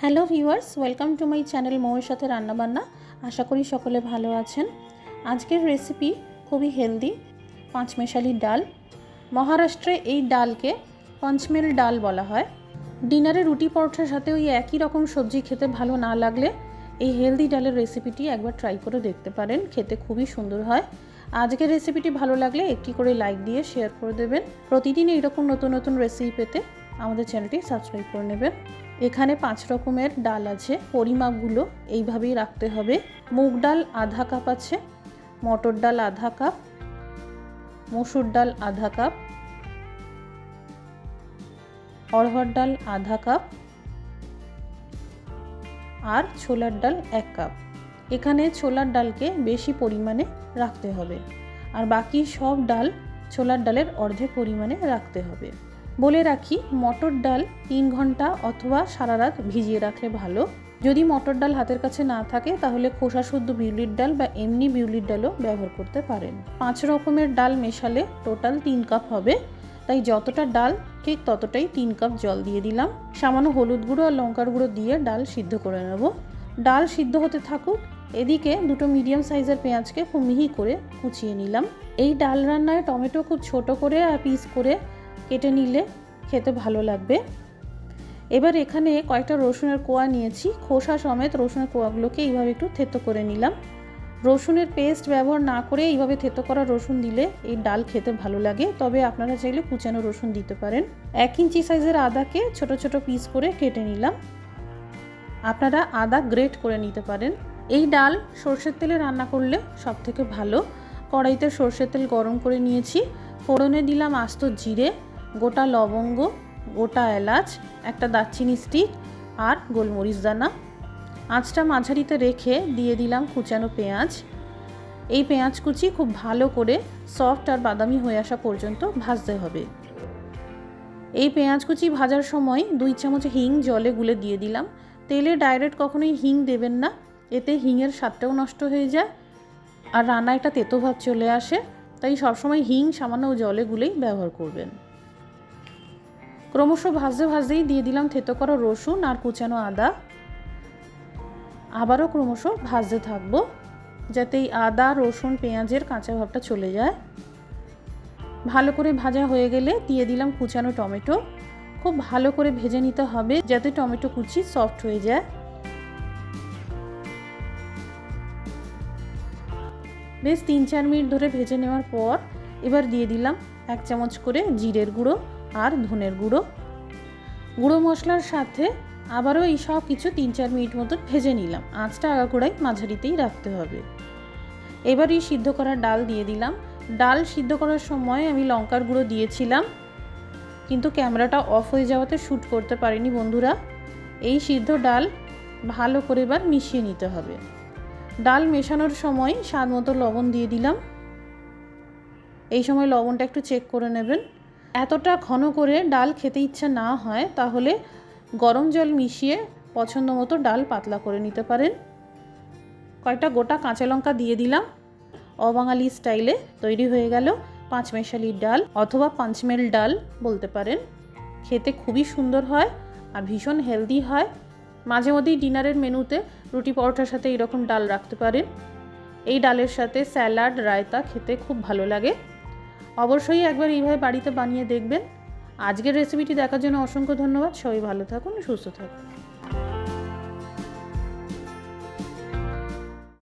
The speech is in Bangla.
Hello viewers, welcome to my channel মৌয়ের সাথে রান্নাবান্না। আশা করি সকলে ভালো আছেন। আজকের রেসিপি খুবই হেলদি, পাঁচমেশালি ডাল। মহারাষ্ট্রে এই ডালকে পঞ্চমেল ডাল বলা হয়। ডিনারে রুটি পরোটার সাথে ওই একই রকম সবজি খেতে ভালো না লাগলে এই হেলদি ডালের রেসিপিটি একবার ট্রাই করে দেখতে পারেন, খেতে খুবই সুন্দর হয়। আজকের রেসিপিটি ভালো লাগলে একটি করে লাইক দিয়ে শেয়ার করে দেবেন। প্রতিদিন এইরকম নতুন নতুন রেসিপি পেতে আমাদের চ্যানেলটি সাবস্ক্রাইব করে নেবেন। এখানে পাঁচ রকমের ডাল আছে, পরিমাপগুলো এইভাবেই রাখতে হবে। মুগ ডাল আধা কাপ আছে, মটর ডাল আধা কাপ, মসুর ডাল আধা কাপ, অড়হর ডাল আধা কাপ, আর ছোলার ডাল এক কাপ। এখানে ছোলার ডালকে বেশি পরিমাণে রাখতে হবে। আর বাকি সব ডাল ছোলার ডালের অর্ধেক পরিমাণে রাখতে হবে। বলে রাখি, মটর ডাল তিন ঘণ্টা অথবা সারা রাত ভিজিয়ে রাখলে ভালো। যদি মটর ডাল হাতের কাছে না থাকে, তাহলে খোসা শুদ্ধ বিউলির ডাল বা এমনি বিউলির ডালও ব্যবহার করতে পারেন। পাঁচ রকমের ডাল মেশালে টোটাল তিন কাপ হবে। তাই যতটা ডাল, ঠিক ততটাই তিন কাপ জল দিয়ে দিলাম। সামান্য হলুদ গুঁড়ো আর লঙ্কার গুঁড়ো দিয়ে ডাল সিদ্ধ করে নেব। ডাল সিদ্ধ হতে থাকুক, এদিকে দুটো মিডিয়াম সাইজের পেঁয়াজকে খুব মিহি করে কুচিয়ে নিলাম। এই ডাল রান্নায় টমেটো খুব ছোট করে আর পিস করে কেটে নিলে খেতে ভালো লাগবে। এবার এখানে কয়েকটা রসুনের কোয়া নিয়েছি। খোসা সমেত রসুনের কোয়াগুলোকে এইভাবে একটু থেতো করে নিলাম। রসুনের পেস্ট ব্যবহার না করে এইভাবে থেতো করা রসুন দিলে এই ডাল খেতে ভালো লাগে। তবে আপনারা চাইলে কুচানো রসুন দিতে পারেন। এক ইঞ্চি সাইজের আদাকে ছোট ছোট পিস করে কেটে নিলাম। আপনারা আদা গ্রেট করে নিতে পারেন। এই ডাল সর্ষের তেলে রান্না করলে সব থেকে ভালো। কড়াইতে সর্ষের তেল গরম করে নিয়েছি। ফোড়নে দিলাম আস্ত জিরে। গোটা লবঙ্গ, গোটা এলাচ, একটা দারচিনি স্টিক আর গোলমরিচ দানা। আঁচটা মাঝারিতে রেখে দিয়ে দিলাম কুচানো পেঁয়াজ। এই পেঁয়াজ কুচি খুব ভালো করে সফট আর বাদামি হয়ে আসা পর্যন্ত ভাজতে হবে। এই পেঁয়াজ কুচি ভাজার সময় দুই চামচ হিং জলে গুলে দিয়ে দিলাম। তেলে ডাইরেক্ট কখনোই হিং দেবেন না, এতে হিংয়ের স্বাদটাও নষ্ট হয়ে যায় আর রান্না একটা তেতো ভাব চলে আসে, তাই সবসময় হিং সামান্য জলে গুলেই ব্যবহার করবেন। ক্রমশ ভাজতে ভাজতেই দিয়ে দিলাম থেতো করা রসুন আর কুচানো আদা। আবারও ক্রমশ ভাজতে থাকব, যাতে এই আদা, রসুন, পেঁয়াজের কাঁচা ভাবটা চলে যায়। ভালো করে ভাজা হয়ে গেলে দিয়ে দিলাম কুচানো টমেটো। খুব ভালো করে ভেজে নিতে হবে যাতে টমেটো কুচি সফট হয়ে যায়। বেশ তিন চার মিনিট ধরে ভেজে নেওয়ার পর এবার দিয়ে দিলাম এক চামচ করে জিরের গুঁড়ো। আর ধনের গুঁড়ো। গুঁড়ো মশলার সাথে আবারও এই সব কিছু তিন চার মিনিট মতন ভেজে নিলাম। আঁচটা আগাগোড়াই মাঝারিতেই রাখতে হবে। এবার এই সিদ্ধ করা ডাল দিয়ে দিলাম। ডাল সিদ্ধ করার সময় আমি লঙ্কার গুঁড়ো দিয়েছিলাম। কিন্তু ক্যামেরাটা অফ হয়ে যাওয়াতে শ্যুট করতে পারিনি বন্ধুরা। এই সিদ্ধ ডাল ভালো করে এবার মিশিয়ে নিতে হবে। ডাল মেশানোর সময় স্বাদ মতো লবণ দিয়ে দিলাম। এই সময় লবণটা একটু চেক করে নেবেন। এতটা ঘন করে ডাল খেতে ইচ্ছা না হয়, তাহলে গরম জল মিশিয়ে পছন্দ মতো ডাল পাতলা করে নিতে পারেন। কয়েকটা গোটা কাঁচা লঙ্কা দিয়ে দিলাম। অবাঙালি স্টাইলে তৈরি হয়ে গেল পাঁচমেশালির ডাল অথবা পাঁচমেল ডাল বলতে পারেন। খেতে খুবই সুন্দর হয় আর ভীষণ হেলদি হয়। মাঝে মধ্যেই ডিনারের মেনুতে রুটি পরোটার সাথে এরকম ডাল রাখতে পারেন। এই ডালের সাথে স্যালাড, রায়তা খেতে খুব ভালো লাগে। অবশ্যই একবার এইভাবে বাড়িতে বানিয়ে দেখবেন। আজকের রেসিপিটি দেখার জন্য অসংখ্য ধন্যবাদ। সবাই ভালো থাকুন, সুস্থ থাকুন।